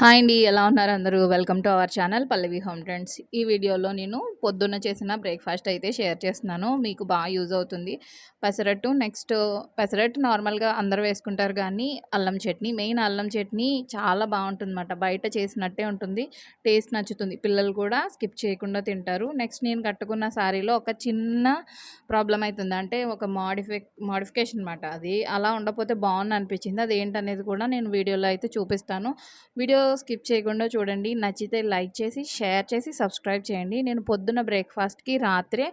Hi అండి ఎలా ఉన్నారు అందరూ? Welcome to our channel Pallavi home trends ఈ వీడియోలో నేను పొద్దున్న చేసిన బ్రేక్ఫాస్ట్ అయితే షేర్ చేస్తున్నాను. మీకు బాగా యూజ్ అవుతుంది. పెసరట్టు నెక్స్ట్ పెసరట్టు నార్మల్గా అందరూ వేసుకుంటారు కానీ అల్లం చట్నీ మెయిన్ అల్లం చట్నీ చాలా బాగుంటుందన్నమాట. బయట చేసినట్టే ఉంటుంది. టేస్ట్ నచ్చుతుంది. పిల్లలు కూడా స్కిప్ చేయకుండా తింటారు. నెక్స్ట్ నేను కట్టుకున్న శారీలో ఒక చిన్న ప్రాబ్లం అవుతుంది అంటే ఒక మాడిఫై మాడిఫికేషన్ అనమాట అది. అలా ఉండకపోతే బాగుంది అనిపించింది అది ఏంటనేది కూడా నేను వీడియోలో అయితే చూపిస్తాను. వీడియో స్కిప్ చేయకుండా చూడండి. నచ్చితే లైక్ చేసి షేర్ చేసి సబ్స్క్రైబ్ చేయండి. నేను పొద్దున్న బ్రేక్ఫాస్ట్కి రాత్రే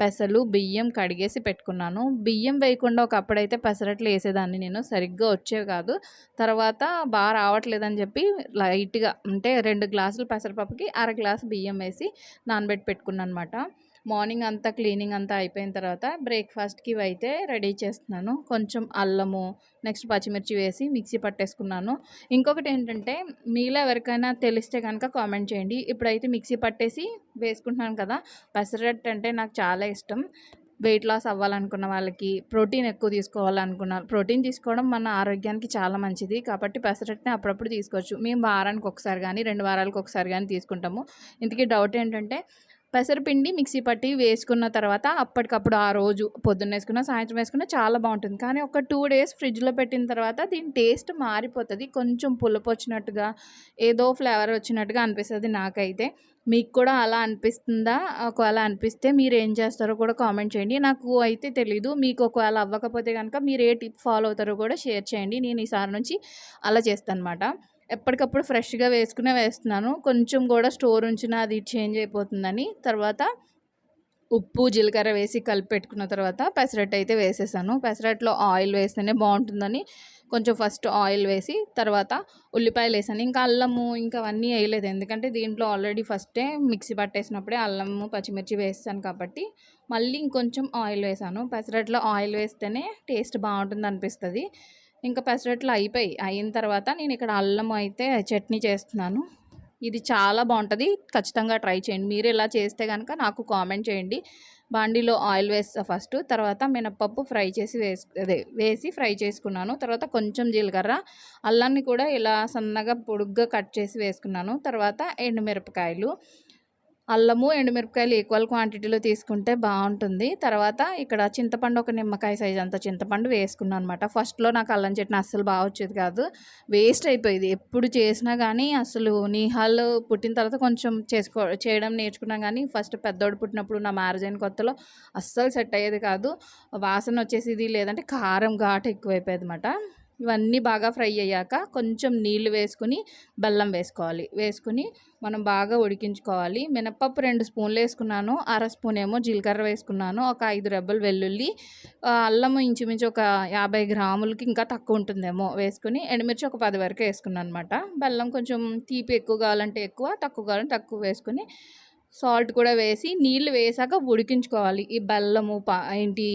పెసలు బియ్యం కడిగేసి పెట్టుకున్నాను. బియ్యం వేయకుండా ఒకప్పుడైతే పెసరట్లు వేసేదాన్ని నేను. సరిగ్గా వచ్చేవి కాదు. తర్వాత బాగా రావట్లేదని చెప్పి లైట్గా అంటే రెండు గ్లాసులు పెసరపప్పుకి అర గ్లాసు బియ్యం వేసి నానబెట్టి పెట్టుకున్నాను అనమాట మార్నింగ్ అంతా క్లీనింగ్ అంతా అయిపోయిన తర్వాత బ్రేక్ఫాస్ట్కి అయితే రెడీ చేస్తున్నాను. కొంచెం అల్లము నెక్స్ట్ పచ్చిమిర్చి వేసి మిక్సీ పట్టేసుకున్నాను. ఇంకొకటి ఏంటంటే మీలో ఎవరికైనా తెలిస్తే కనుక కామెంట్ చేయండి. ఇప్పుడైతే మిక్సీ పట్టేసి వేసుకుంటున్నాను కదా పెసరట్ అంటే నాకు చాలా ఇష్టం. వెయిట్ లాస్ అవ్వాలనుకున్న వాళ్ళకి ప్రోటీన్ ఎక్కువ తీసుకోవాలనుకున్న ప్రోటీన్ తీసుకోవడం మన ఆరోగ్యానికి చాలా మంచిది. కాబట్టి పెసరట్ని అప్పుడప్పుడు తీసుకోవచ్చు. మేము వారానికి ఒకసారి కానీ రెండు వారాలకు ఒకసారి కానీ తీసుకుంటాము. ఇంతకీ డౌట్ ఏంటంటే పెసరపిండి మిక్సీ పట్టి వేసుకున్న తర్వాత అప్పటికప్పుడు ఆ రోజు పొద్దున్న వేసుకున్న సాయంత్రం వేసుకున్న చాలా బాగుంటుంది. కానీ ఒక టూ డేస్ ఫ్రిడ్జ్లో పెట్టిన తర్వాత దీని టేస్ట్ మారిపోతుంది. కొంచెం పులుపు వచ్చినట్టుగా ఏదో ఫ్లేవర్ వచ్చినట్టుగా అనిపిస్తుంది నాకైతే. మీకు కూడా అలా అనిపిస్తుందా? ఒకవేళ అనిపిస్తే మీరు ఏం చేస్తారో కూడా కామెంట్ చేయండి. నాకు అయితే తెలీదు. మీకు ఒకవేళ అవ్వకపోతే కనుక మీరు ఏ టిప్ ఫాలో అవుతారో కూడా షేర్ చేయండి. నేను ఈసారి నుంచి అలా చేస్తాను అనమాట ఎప్పటికప్పుడు ఫ్రెష్గా వేసుకునే వేస్తున్నాను. కొంచెం కూడా స్టోర్ ఉంచిన అది చేంజ్ అయిపోతుందని. తర్వాత ఉప్పు జీలకర్ర వేసి కలిపి పెట్టుకున్న తర్వాత పెసరట్టు అయితే వేసేసాను. పెసరట్లో ఆయిల్ వేస్తేనే బాగుంటుందని కొంచెం ఫస్ట్ ఆయిల్ వేసి తర్వాత ఉల్లిపాయలు వేసాను. ఇంకా అల్లము ఇంకా అవన్నీ వేయలేదు. ఎందుకంటే దీంట్లో ఆల్రెడీ ఫస్టే మిక్సీ పట్టేసినప్పుడే అల్లము పచ్చిమిర్చి వేస్తాను కాబట్టి మళ్ళీ ఇంకొంచెం ఆయిల్ వేసాను. పెసరట్లో ఆయిల్ వేస్తేనే టేస్ట్ బాగుంటుంది అనిపిస్తుంది. ఇంకా పెసరట్లు అయిపోయి అయిన తర్వాత నేను ఇక్కడ అల్లం అయితే చట్నీ చేస్తున్నాను. ఇది చాలా బాగుంటుంది. ఖచ్చితంగా ట్రై చేయండి. మీరు ఇలా చేస్తే కనుక నాకు కామెంట్ చేయండి. బాండీలో ఆయిల్ వేస్తా ఫస్ట్. తర్వాత మినప్పప్పు ఫ్రై చేసి వేసు అదే వేసి ఫ్రై చేసుకున్నాను. తర్వాత కొంచెం జీలకర్ర. అల్లాన్ని కూడా ఇలా సన్నగా పొడుగ్గా కట్ చేసి వేసుకున్నాను. తర్వాత ఎండుమిరపకాయలు. అల్లము ఎండుమిరపకాయలు ఈక్వల్ క్వాంటిటీలో తీసుకుంటే బాగుంటుంది. తర్వాత ఇక్కడ చింతపండు ఒక నిమ్మకాయ సైజ్ అంత చింతపండు వేసుకున్నాను అనమాట ఫస్ట్లో నాకు అల్లం చట్నీ అస్సలు బాగా వచ్చేది కాదు. వేస్ట్ అయిపోయేది. ఎప్పుడు చేసినా కానీ అసలు నీహాలు పుట్టిన తర్వాత కొంచెం చేసుకో చేయడం నేర్చుకున్నాం కానీ ఫస్ట్ పెద్దోడు పుట్టినప్పుడు నా మ్యారేజ్ అయిన కొత్తలో అస్సలు సెట్ అయ్యేది కాదు. వాసన వచ్చేసేది లేదంటే కారం ఘాటు ఎక్కువైపోయేది అనమాట ఇవన్నీ బాగా ఫ్రై అయ్యాక కొంచెం నీళ్ళు వేసుకుని బెల్లం వేసుకోవాలి. వేసుకుని మనం బాగా ఉడికించుకోవాలి. మినప్పప్పు రెండు స్పూన్లు వేసుకున్నాను. అర స్పూన్ ఏమో జీలకర్ర వేసుకున్నాను. ఒక ఐదు రెబ్బలు వెల్లుల్లి అల్లం ఇంచుమించు ఒక యాభై గ్రాములకి ఇంకా తక్కువ ఉంటుందేమో వేసుకుని ఎండుమిర్చి ఒక పది వరకు వేసుకున్నాను అనమాట బెల్లం కొంచెం తీపి ఎక్కువ కావాలంటే ఎక్కువ తక్కువ కావాలంటే తక్కువ వేసుకుని సాల్ట్ కూడా వేసి నీళ్ళు వేసాక ఉడికించుకోవాలి. ఈ బెల్లము పా ఏంటి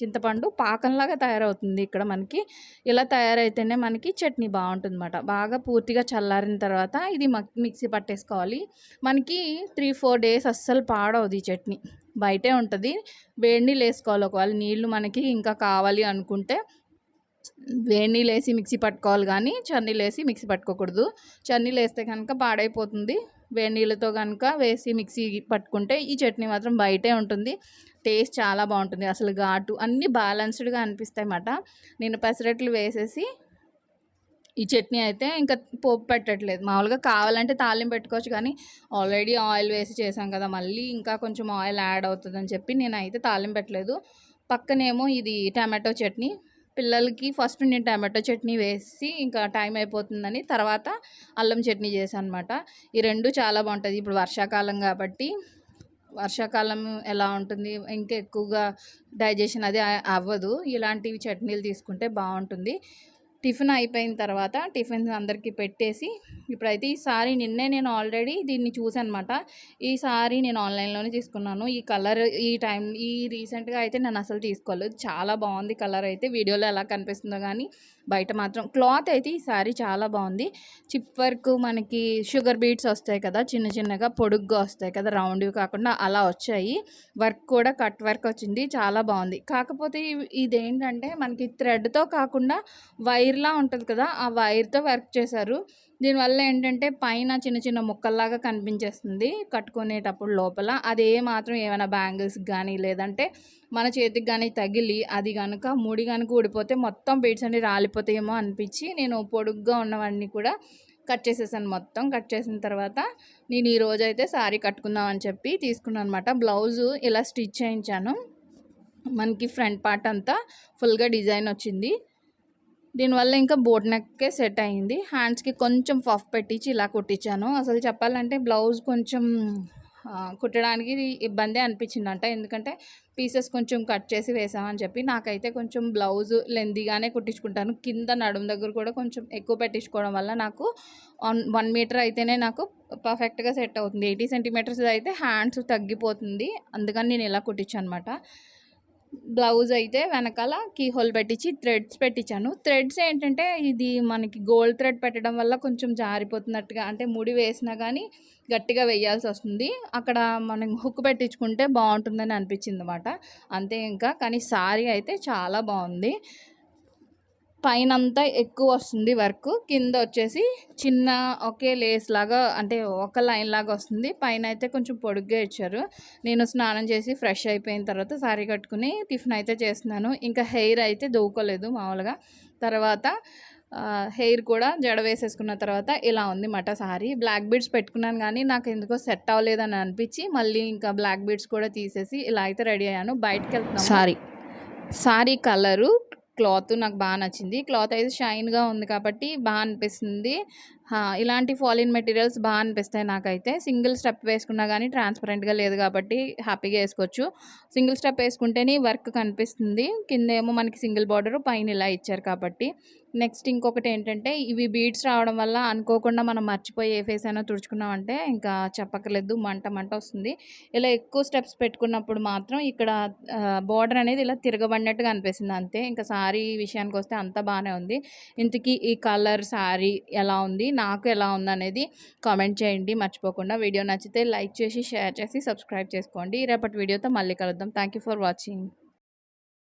చింతపండు పాకంలాగా తయారవుతుంది ఇక్కడ మనకి. ఇలా తయారైతేనే మనకి చట్నీ బాగుంటుంది అనమాట బాగా పూర్తిగా చల్లారిన తర్వాత ఇది మిక్సీ పట్టేసుకోవాలి. మనకి త్రీ ఫోర్ డేస్ అస్సలు పాడవదు ఈ చట్నీ. బయటే ఉంటుంది. వేడి నీళ్ళు వేసుకోవాలి. ఒకవేళ నీళ్ళు మనకి ఇంకా కావాలి అనుకుంటే వేడి నీళ్ళు వేసి మిక్సీ పట్టుకోవాలి కానీ చన్నీళ్ళు వేసి మిక్సీ పట్టుకోకూడదు. చన్నీళ్ళు వేస్తే కనుక పాడైపోతుంది. వేడి నీళ్ళతో కనుక వేసి మిక్సీ పట్టుకుంటే ఈ చట్నీ మాత్రం బయటే ఉంటుంది. టేస్ట్ చాలా బాగుంటుంది. అసలు ఘాటు అన్నీ బ్యాలెన్స్డ్గా అనిపిస్తాయి అన్నమాట. నేను పెసరట్లు వేసేసి ఈ చట్నీ అయితే ఇంకా పోపు పెట్టట్లేదు. మామూలుగా కావాలంటే తాలింపు పెట్టుకోవచ్చు కానీ ఆల్రెడీ ఆయిల్ వేసి చేసాం కదా మళ్ళీ ఇంకా కొంచెం ఆయిల్ యాడ్ అవుతుందని చెప్పి నేను అయితే తాలింపు పెట్టలేదు. పక్కనేమో ఇది టమాటో చట్నీ. పిల్లలకి ఫస్ట్ నేను టమాటో చట్నీ వేసి ఇంకా టైం అయిపోతుందని తర్వాత అల్లం చట్నీ చేశాను అనమాట ఈ రెండు చాలా బాగుంటుంది. ఇప్పుడు వర్షాకాలం కాబట్టి వర్షాకాలం ఎలా ఉంటుంది? ఇంకా ఎక్కువగా డైజెషన్ అది అవ్వదు. ఇలాంటివి చట్నీలు తీసుకుంటే బాగుంటుంది. టిఫిన్ అయిపోయిన తర్వాత టిఫిన్ అందరికీ పెట్టేసి ఇప్పుడైతే ఈ సారీ నిన్నే నేను ఆల్రెడీ దీన్ని చూసానమాట ఈ సారీ నేను ఆన్లైన్లోనే తీసుకున్నాను. ఈ కలర్ ఈ టైం ఈ రీసెంట్గా అయితే నేను అసలు తీసుకోలేదు. చాలా బాగుంది కలర్ అయితే. వీడియోలో ఎలా కనిపిస్తుందో కానీ బయట మాత్రం క్లాత్ అయితే ఈ సారీ చాలా బాగుంది. చిప్ వర్క్ మనకి షుగర్ బీట్స్ వస్తాయి కదా చిన్న చిన్నగా పొడుగ్గా వస్తాయి కదా రౌండ్వి కాకుండా అలా వచ్చాయి. వర్క్ కూడా కట్ వర్క్ వచ్చింది. చాలా బాగుంది. కాకపోతే ఇదేంటంటే మనకి థ్రెడ్తో కాకుండా వైర్లా ఉంటుంది కదా ఆ వైర్తో వర్క్ చేశారు. దీనివల్ల ఏంటంటే పైన చిన్న చిన్న ముక్కల్లాగా కనిపించేస్తుంది కట్టుకునేటప్పుడు లోపల. అది ఏ మాత్రం ఏమైనా బ్యాంగిల్స్ కానీ లేదంటే మన చేతికి కానీ తగిలి అది కనుక ముడి కనుక ఊడిపోతే మొత్తం బీడ్స్ అన్ని రాలిపోతాయేమో అనిపించి నేను పొడుగ్గా ఉన్నవన్నీ కూడా కట్ చేసేసాను మొత్తం. కట్ చేసిన తర్వాత నేను ఈ రోజు అయితే శారీ కట్టుకుందాం అని చెప్పి తీసుకున్నాను అనమాట బ్లౌజు ఇలా స్టిచ్ చేయించాను. మనకి ఫ్రంట్ పార్ట్ అంతా ఫుల్గా డిజైన్ వచ్చింది. దీనివల్ల ఇంకా బోట్ నెక్కే సెట్ అయింది. హ్యాండ్స్కి కొంచెం పఫ్ పెట్టించి ఇలా కుట్టించాను. అసలు చెప్పాలంటే బ్లౌజ్ కొంచెం కుట్టడానికి ఇబ్బంది అనిపించిందంట. ఎందుకంటే పీసెస్ కొంచెం కట్ చేసి వేసామని చెప్పి నాకైతే కొంచెం బ్లౌజ్ లెందీగానే కుట్టించుకుంటాను. కింద నడుము దగ్గర కూడా కొంచెం ఎక్కువ పెట్టించుకోవడం వల్ల నాకు వన్ వన్ మీటర్ అయితేనే నాకు పర్ఫెక్ట్గా సెట్ అవుతుంది. ఎయిటీ సెంటీమీటర్స్ అయితే హ్యాండ్స్ తగ్గిపోతుంది. అందుకని నేను ఇలా కుట్టించాను అనమాట బ్లౌజ్ అయితే వెనకాల కీ హోల్ పెట్టించి థ్రెడ్స్ పెట్టించాను. థ్రెడ్స్ ఏంటంటే ఇది మనకి గోల్డ్ థ్రెడ్ పెట్టడం వల్ల కొంచెం జారిపోతున్నట్టుగా అంటే ముడి వేసినా కానీ గట్టిగా వేయాల్సి వస్తుంది. అక్కడ మనం హుక్ పెట్టించుకుంటే బాగుంటుందని అనిపించింది అనమాట అంతే ఇంకా. కానీ సారీ అయితే చాలా బాగుంది. పైనంతా ఎక్కువ వస్తుంది వర్క్. కింద వచ్చేసి చిన్న ఒకే లేస్ లాగా అంటే ఒక లైన్ లాగా వస్తుంది. పైన అయితే కొంచెం పొడుగ్గా ఇచ్చారు. నేను స్నానం చేసి ఫ్రెష్ అయిపోయిన తర్వాత సారీ కట్టుకుని టిఫిన్ అయితే చేస్తున్నాను. ఇంకా హెయిర్ అయితే దూకోలేదు మామూలుగా. తర్వాత హెయిర్ కూడా జడ వేసేసుకున్న తర్వాత ఇలా ఉంది మట సారీ. బ్లాక్ బీడ్స్ పెట్టుకున్నాను కానీ నాకు ఎందుకో సెట్ అవ్వలేదని అనిపించి మళ్ళీ ఇంకా బ్లాక్ బీడ్స్ కూడా తీసేసి ఇలా అయితే రెడీ అయ్యాను. బయటకు వెళ్తున్నాను సారీ. సారీ కలరు క్లాత్ నాకు బాగా నచ్చింది. క్లాత్ అయితే షైన్గా ఉంది కాబట్టి బాగా అనిపిస్తుంది. ఇలాంటి ఫాలిన్ మెటీరియల్స్ బాగా అనిపిస్తాయి నాకైతే. సింగిల్ స్టెప్ వేసుకున్నా కానీ ట్రాన్స్పరెంట్గా లేదు కాబట్టి హ్యాపీగా వేసుకోవచ్చు. సింగిల్ స్టెప్ వేసుకుంటేనే వర్క్ కనిపిస్తుంది. కింద ఏమో మనకి సింగిల్ బార్డర్ పైన ఇలా ఇచ్చారు కాబట్టి. నెక్స్ట్ ఇంకొకటి ఏంటంటే ఇవి బీడ్స్ రావడం వల్ల అనుకోకుండా మనం మర్చిపోయి ఏ ఫేస్ అయినా తుడుచుకున్నామంటే ఇంకా చెప్పక్కర్లేదు మంట మంట వస్తుంది. ఇలా ఎక్కువ స్టెప్స్ పెట్టుకున్నప్పుడు మాత్రం ఇక్కడ బార్డర్ అనేది ఇలా తిరగబడినట్టుగా అనిపిస్తుంది అంతే. ఇంకా సారీ విషయానికి వస్తే అంత బాగానే ఉంది. ఇంతకీ ఈ కలర్ సారీ ఎలా ఉంది? నాకు ఎలా ఉందనేది కామెంట్ చేయండి. మర్చిపోకుండా వీడియో నచ్చితే లైక్ చేసి షేర్ చేసి సబ్స్క్రైబ్ చేసుకోండి. రేపటి వీడియోతో మళ్ళీ కలుద్దాం. Thank for watching.